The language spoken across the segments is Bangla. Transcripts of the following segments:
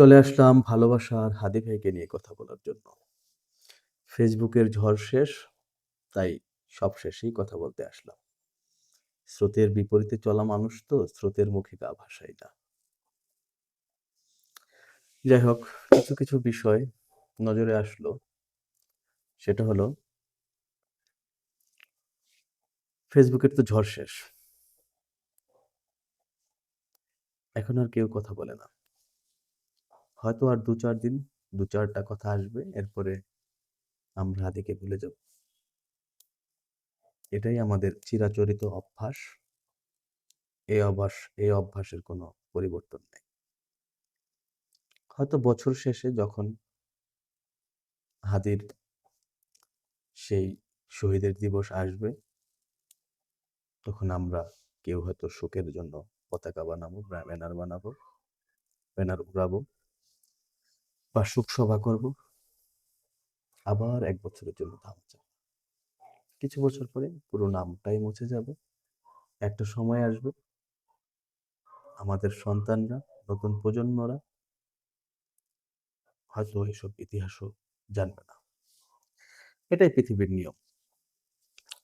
চলে আসলাম ভালোবাসার হাদি ভাইকে নিয়ে কথা বলার জন্য। ফেসবুকের ঝড় শেষ, তাই সব শেষেই কথা বলতে আসলাম। স্রোতের বিপরীতে চলা মানুষ তো স্রোতের মুখে গা ভাসাই না। যাই হোক, কিছু, কিছু বিষয় নজরে আসলো। সেটা হলো ফেসবুকের তো ঝড় শেষ। এখন আর কেউ কথা বলে না। হয়তো আর ২-৪ দিন দু চারটা কথা আসবে। এরপরে আমরা হাদিকে ভুলে যাব। এটাই আমাদের চিরাচরিত অভ্যাস। এই অভ্যাস এই অভ্যাসের কোনো পরিবর্তন নেই। হয়তো বছর শেষে যখন হাদির সেই শহীদের দিবস আসবে তখন আমরা কেউ হয়তো শোকের জন্য পতাকা বানাবো, ব্যানার বানাবো, ব্যানার উড়াবো বা শোক সভা করব। আবার এক বছরের জন্য থামছে। কিছু বছর পরে পুরো নামটাই মুছে যাবে। একটা সময় আসবে আমাদের সন্তানরা, নতুন প্রজন্মরা হয়তো এসব ইতিহাসও জানবে না। এটাই পৃথিবীর নিয়ম।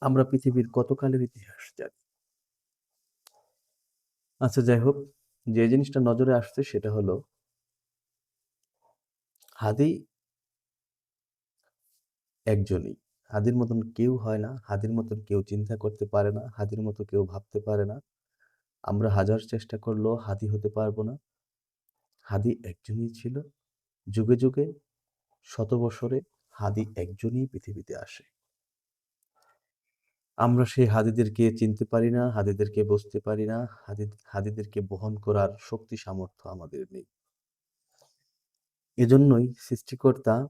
আমরা পৃথিবীর কতকালের ইতিহাস জানি। আচ্ছা যাই হোক, যে জিনিসটা নজরে আসছে সেটা হলো হাদি একজনই। হাদির মতন কেউ হয় না, হাদির মতন কেউ চিন্তা করতে পারে না, হাদির মতো কেউ ভাবতে পারে না। আমরা হাজার চেষ্টা করলেও হাদি হতে পারব না। হাদি একজনই ছিল। যুগে, যুগে, শত বছরে হাদি একজনই পৃথিবীতে আসে। আমরা সেই হাদিদেরকে চিনতে পারি না, হাদিদেরকে বুঝতে পারি না, হাদি হাদিদেরকে বহন করার শক্তি সামর্থ্য আমাদের নেই। এজন্যই সৃষ্টিকর্তা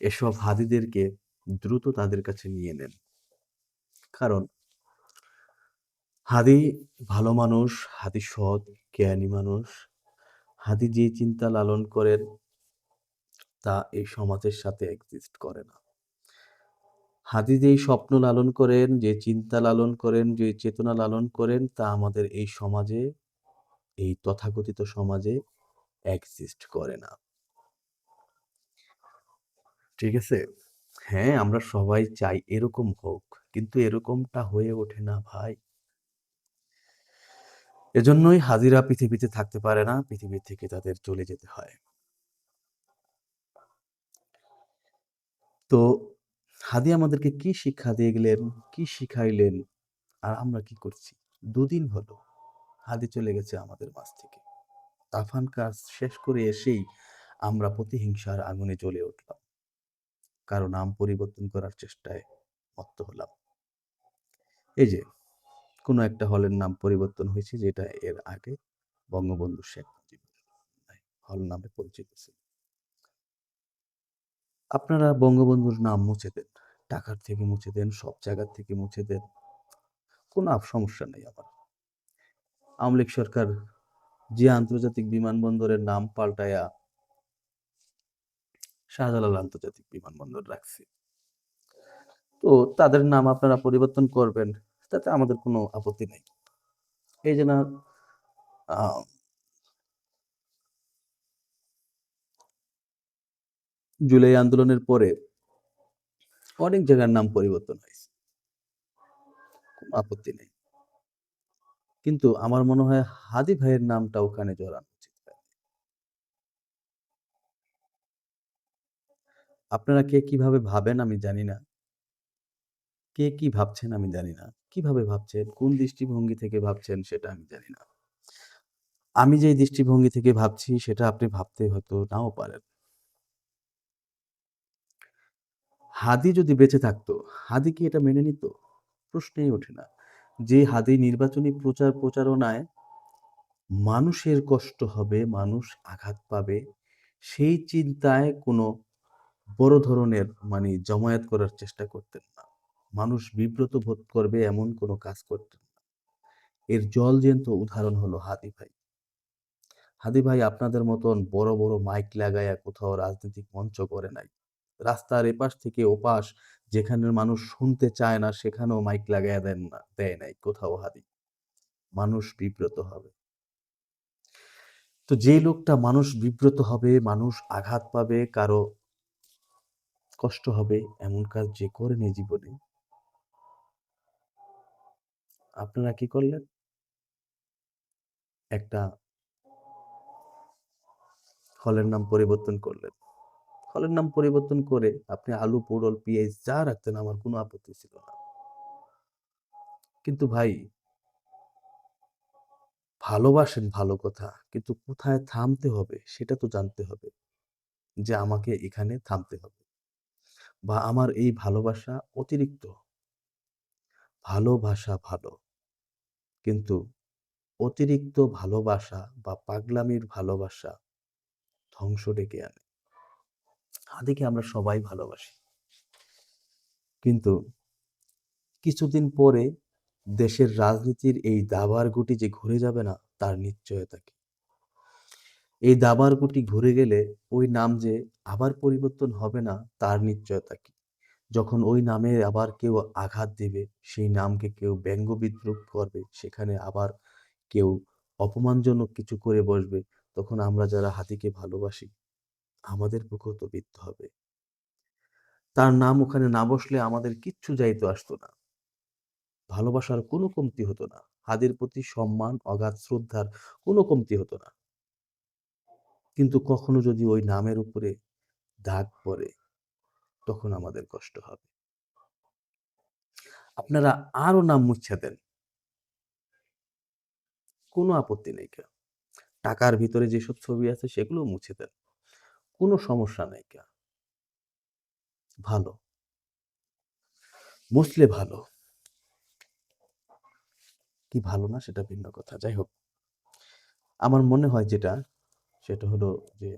এসব হাদিদেরকে দ্রুত তাদের কাছে নিয়ে নেন। কারণ হাদি ভালো মানুষ, হাদি সৎ, জ্ঞানী মানুষ। হাদি যে চিন্তা লালন করেন তা এই সমাজের সাথে এক্সিস্ট করে না। হাদি যেই স্বপ্ন লালন করেন, যে চিন্তা লালন করেন, যে চেতনা লালন করেন তা আমাদের এই সমাজে, এই তথাকথিত সমাজে এক্সিস্ট করে না। ঠিক আছে? হ্যাঁ, আমরা সবাই চাই এরকম হোক। কিন্তু এরকমটা হয়ে ওঠে না ভাই। এজন্যই হাদিরা পৃথিবীতে থাকতে পারে না। পৃথিবী থেকে তাদের চলে যেতে হয়। তো হাদি আমাদেরকে কি শিক্ষা দিয়ে গেলেন, কি শিখাইলেন, আর আমরা কি করছি? দুদিন হলো হাদি চলে গেছে আমাদের মাঝ থেকে। তাফান কাজ শেষ করে এসেই আমরা প্রতিহিংসার আগুনে জ্বলে উঠলাম। কারও নাম পরিবর্তন করার চেষ্টায় মত্ত হলাম। এই যে কোনো একটা হলের নাম পরিবর্তন হয়েছে যেটা এর আগে বঙ্গবন্ধু শেখ মুজিবুর হল নামে পরিচিত ছিল। আপনারা বঙ্গবন্ধুর নাম মুছে দেন। টাকার থেকে মুছে দেন, সব জায়গার থেকে মুছে দেন। কোনো সমস্যা নেই আমার। আওয়ামী লীগ সরকার যে আন্তর্জাতিক বিমানবন্দরের নাম পাল্টায়া শাহজালাল আন্তর্জাতিক বিমানবন্দর রাখছে। তো তাদের নাম আপনারা পরিবর্তন করবেন, তাতে আমাদের কোনো আপত্তি নেই। এই যে না জুলাই আন্দোলনের পরে অনেক জায়গার নাম পরিবর্তন হয়েছে। আপত্তি নেই। কিন্তু আমার মনে হয় হাদি ভাইয়ের নামটা ওখানে জড়ানো উচিত আপনারা কে কীভাবে ভাবেন আমি জানি না। কে কি ভাবছেন আমি জানি না। কীভাবে ভাবছেন, কোন দৃষ্টিভঙ্গি থেকে ভাবছেন সেটা আমি জানি না। আমি যেই দৃষ্টিভঙ্গি থেকে ভাবছি সেটা আপনি ভাবতে হয়তো নাও পারেন। হাদি যদি বেঁচে থাকতো, হাদি কি এটা মেনে নিত? প্রশ্নেই ওঠে না। যে হাদি নির্বাচনী প্রচার প্রচারণায় মানুষের কষ্ট হবে, মানুষ আঘাত পাবে, সেই চিন্তায় কোনো বড় ধরনের মানে জমায়েত করার চেষ্টা করতেন না। মানুষ বিব্রত বোধ করবে এমন কোনো কাজ করতেন না। এর জল জলজ্যান্ত উদাহরণ হলো হাদি ভাই। হাদি ভাই আপনাদের মতন বড়, বড় মাইক লাগায়া কোথাও রাজনৈতিক মঞ্চ করে নাই। রাস্তার এপাশ থেকে ওপাশ যেখানের মানুষ শুনতে চায় না সেখানেও মাইক লাগায়া দেন না দেয় নাই কোথাও হাদি। মানুষ বিব্রত হবে। তো যে লোকটা মানুষ বিব্রত হবে, মানুষ আঘাত পাবে, কারও কষ্ট হবে এমন কাজ যে করে করেনি জীবনে আপনারা কি করলেন? একটা ফলের নাম পরিবর্তন করলেন। ফলের নাম পরিবর্তন করে আপনি আলু, পটল, পেঁয়াজ যা রাখতেন আমার কোনো আপত্তি ছিল না। কিন্তু ভাই ভালোবাসেন ভালো কথা, কিন্তু কোথায় থামতে হবে সেটা তো জানতে হবে। যে আমাকে এখানে থামতে হবে। বা আমার এই ভালোবাসা অতিরিক্ত। ভালোবাসা ভালো। কিন্তু অতিরিক্ত ভালোবাসা বা পাগলামির ভালোবাসা ধ্বংস ডেকে আনে। হাদিকে আমরা সবাই ভালোবাসি। কিন্তু কিছুদিন পরে দেশের রাজনীতির এই দাবার গুটি যে ঘুরে যাবে না তার নিশ্চয়তা কি? এই দাবার গুটি ঘুরে গেলে ওই নাম যে আবার পরিবর্তন হবে না তার নিশ্চয়তা কি? যখন ওই নামে আবার কেউ আঘাত দিবে, সেই নামকে কেউ ব্যঙ্গ বিদ্রূপ করবে, সেখানে আবার কেউ অপমানজনক কিছু করে বসবে, তখন আমরা যারা হাতিকে ভালোবাসি, আমাদের বুকেও তো বিদ্ধ হবে। তার নাম ওখানে না বসলে আমাদের কিচ্ছু যাইতে আসতো না। ভালোবাসার কোনো কমতি হতো না। হাদির প্রতি সম্মান, অগাধ শ্রদ্ধার কোনো কমতি হতো না। কিন্তু কখনো যদি ওই নামের উপরে দাগ পড়ে, তখন আমাদের কষ্ট হবে। আপনারা আরও নাম মুইচ্ছা দেন। কোনো আপত্তি নেইকা। টাকার ভিতরে যেসব ছবি আছে সেগুলোও মুছে দেন। কোনো সমস্যা নাইকা। ভালো। মুছলে ভালো। কি ভালো না সেটা ভিন্ন কথা। যাই হোক। আমার মনে হয় যেটা, সেটা হলো যে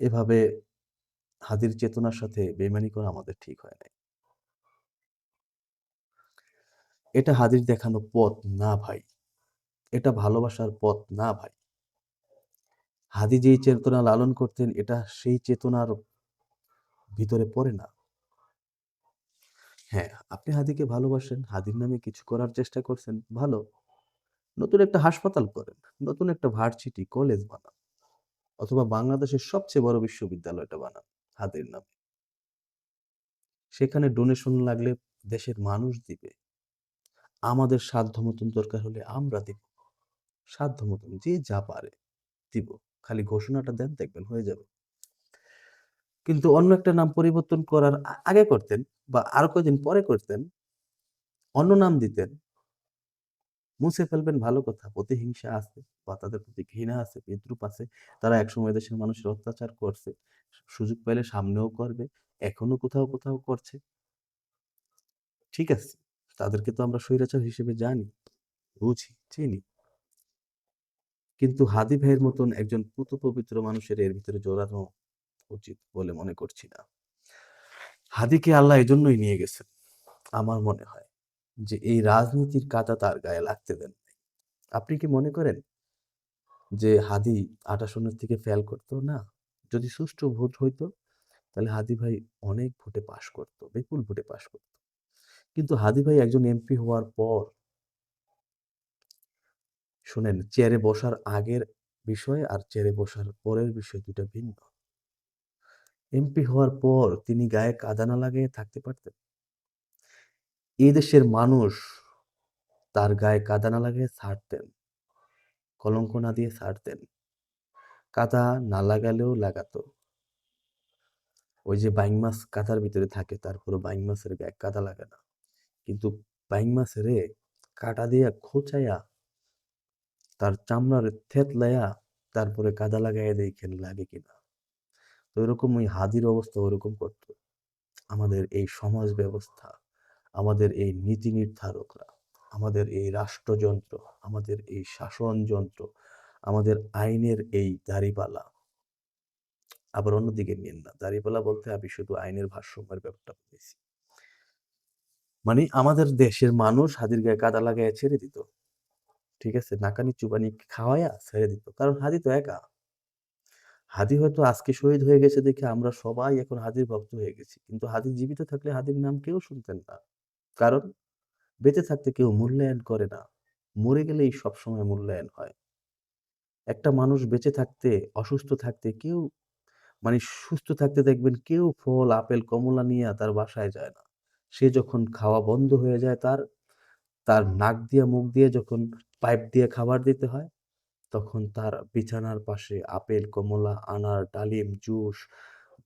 এভাবে হাদির চেতনার সাথে বেইমানি করা আমাদের ঠিক হয় নাই। এটা হাদির দেখানো পথ না ভাই। এটা ভালোবাসার পথ না ভাই। হাদি যেই চেতনা লালন করতেন এটা সেই চেতনার ভিতরে পড়ে না। হ্যাঁ, আপনি হাদিকে ভালোবাসেন, হাদির নামে কিছু করার চেষ্টা করছেন, ভালো। নতুন একটা হাসপাতাল করেন, নতুন একটা ভার্সিটি, কলেজ বানান। অথবা বাংলাদেশের সবচেয়ে বড় বিশ্ববিদ্যালয়টা বানান হাদির নামে। সেখানে ডোনেশন লাগলে দেশের মানুষ দিবে। আমাদের সাধ্য মতন দরকার হলে আমরা দিব। সাধ্য মতন যে যা পারে দিব। খালি ঘোষণাটা দেন দেখবেন হয়ে যাবে। কিন্তু অন্য একটা নাম পরিবর্তন করার আগে করতেন বা আরও কয়েকদিন পরে করতেন। অন্য নাম দিতেন। মুছে ফেলবেন ভালো কথা। প্রতিহিংসা আছে বা তাদের প্রতি ঘৃণা আছে, বিদ্রূপ আছে। তারা একসময় দেশের মানুষের অত্যাচার করছে। সুযোগ পাইলে সামনেও করবে। এখনও কোথাও, কোথাও করছে। ঠিক আছে। তাদেরকে তো আমরা স্বৈরাচার হিসেবে জানি, বুঝি, চিনি। কিন্তু হাদী ভাইয়ের মতন একজন পুত পবিত্র মানুষের এর ভিতরে জড়ানো উচিত বলে মনে করছি না। হাদিকে আল্লাহ এজন্যই নিয়ে গেছেন। আমার মনে হয়, যে এই রাজনীতির কাঁটা তার গায়ে লাগতে দেন আপনি কি মনে করেন যে হাদি ২৮ সনের থেকে ফেল করত? না। যদি সুষ্ঠু ভোট হইতো, তাহলে হাদী ভাই অনেক ভোটে পাশ করত। বিপুল ভোটে পাশ করত। কিন্তু হাদী ভাই একজন এমপি হওয়ার পর শোনেন, চেয়ারে বসার আগের বিষয় আর চেয়ারে বসার পরের বিষয় ২ টা ভিন্ন। এমপি হওয়ার পর তিনি গায়ে কাদা না লাগিয়ে থাকতে পারতেন? এই দেশের মানুষ তার গায়ে কাদা না লাগিয়ে ছাড়তেন। কলঙ্ক না দিয়ে ছাড়তেন। কাদা না লাগালেও লাগাতো। ওই যে বাইং মাছ কাদার ভিতরে থাকে তারপরেও বাইং মাছের গায়ে কাদা লাগে না। কিন্তু বাইং মাছেরে কাঁটা দিয়া খোঁচাইয়া তার চামড়ারে থেতলাইয়া তারপরে কাদা লাগাইয়া দেইখেন লাগে কিনা। তো ওইরকম ওই হাদীর অবস্থা ওরকম করত। আমাদের এই সমাজ ব্যবস্থা, আমাদের এই নীতি নির্ধারকরা, আমাদের এই রাষ্ট্রযন্ত্র, আমাদের এই শাসনযন্ত্র, আমাদের আইনের এই দাঁড়িপাল্লা আবার অন্যদিকে নিয়েন না। দাঁড়িপাল্লা বলতে আমি শুধু আইনের ভারসাম্যের ব্যাপারটা বুঝাইছি। মানে আমাদের দেশের মানুষ হাদীর গায়ে কাদা লাগাইয়া ছেড়ে দিত। ঠিক আছে? নাকানি চুবানি খাওয়াইয়া ছেড়ে দিত। কারণ হাদী তো একা। হাদী হয়তো আজকে শহীদ হয়ে গেছে দেখে আমরা সবাই এখন হাদীর ভক্ত হয়ে গেছি। কিন্তু হাদী জীবিত থাকলে হাদীর নাম কেউ শুনতেন না। কারণ বেঁচে থাকতে কেউ মূল্যায়ন করে না। মরে গেলেই সবসময় মূল্যায়ন হয়। একটা মানুষ বেঁচে থাকতে, অসুস্থ থাকতে কেউ মানে সুস্থ থাকতে দেখবেন কেউ ফল, আপেল, কমলা নিয়ে তার বাসায় যায় না। সে যখন খাওয়া বন্ধ হয়ে যায় তার, তার নাক দিয়ে মুখ দিয়ে যখন পাইপ দিয়ে খাবার দিতে হয়, তখন তার বিছানার পাশে আপেল, কমলা, আনার, ডালিম, জুস,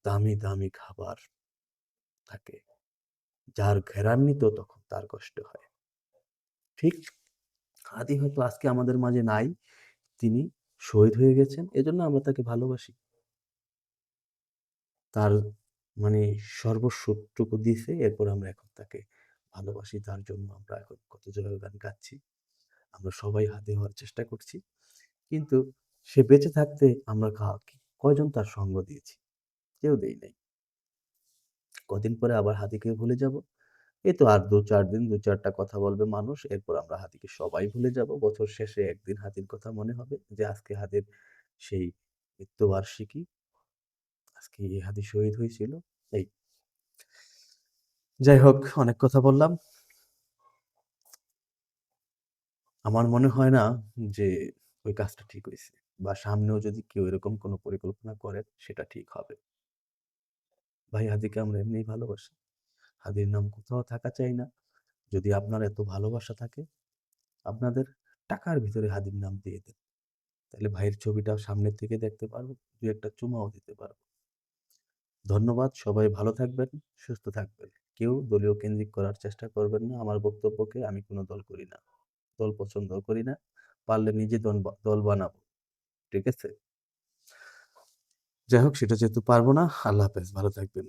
দামি, দামি খাবার থাকে। যার ঘ্রাণ নিতেও তখন তার কষ্ট হয়। ঠিক আদি হয়তো আজকে আমাদের মাঝে নাই। তিনি শহীদ হয়ে গেছেন। এজন্য আমরা তাকে ভালোবাসি। তার মানে সর্বস্বটুকু দিছে। এরপর আমরা এখন তাকে ভালোবাসি। তার জন্য আমরা এখন কত জোড়ার গান গাচ্ছি। আমরা সবাই হাদি হওয়ার চেষ্টা করছি। কিন্তু সে বেঁচে থাকতে আমরা কা কয়জন তার সঙ্গ দিয়েছি? কেউ দেই নাই। কদিন পরে আবার হাদিকে ভুলে যাব। এই তো আর ২-৪ দিন ২-৪ টা কথা বলবে মানুষ। এরপর আমরা হাদিকে সবাই ভুলে যাব। বছর শেষে একদিন হাদির কথা মনে হবে যে, আজকে হাদির সেই মৃত্যুবার্ষিকী। আজকে এই হাদি শহীদ হয়েছিল। এই। যাই হোক, অনেক কথা বললাম। আমার মনে হয় না যে ওই কাজটা ঠিক হয়েছে বা সামনেও যদি কেউ এরকম কোনো পরিকল্পনা করে সেটা ঠিক হবে। ভাই হাদিকে আমরা এমনিই ভালোবাসি। হাদির নাম কোথাও থাকা চাই না। যদি আপনার এত ভালোবাসা থাকে, আপনাদের টাকার ভিতরে হাদির নাম দিয়ে দেন। তাহলে ভাইয়ের ছবিটা সামনের থেকে দেখতে পারব। দু একটা চুমাও দিতে পারব। ধন্যবাদ। সবাই ভালো থাকবেন, সুস্থ থাকবেন। কেউ দলীয় কেন্দ্রিক করার চেষ্টা করবেন না। আমার বক্তব্যকে আমি কোনো দল করি না। দল পছন্দ করি না। পারলে নিজে দল বানাবো। ঠিক আছে? যাই হোক সেটা যেহেতু পারব না, আল্লাহ হাফেজ। ভালো থাকবেন।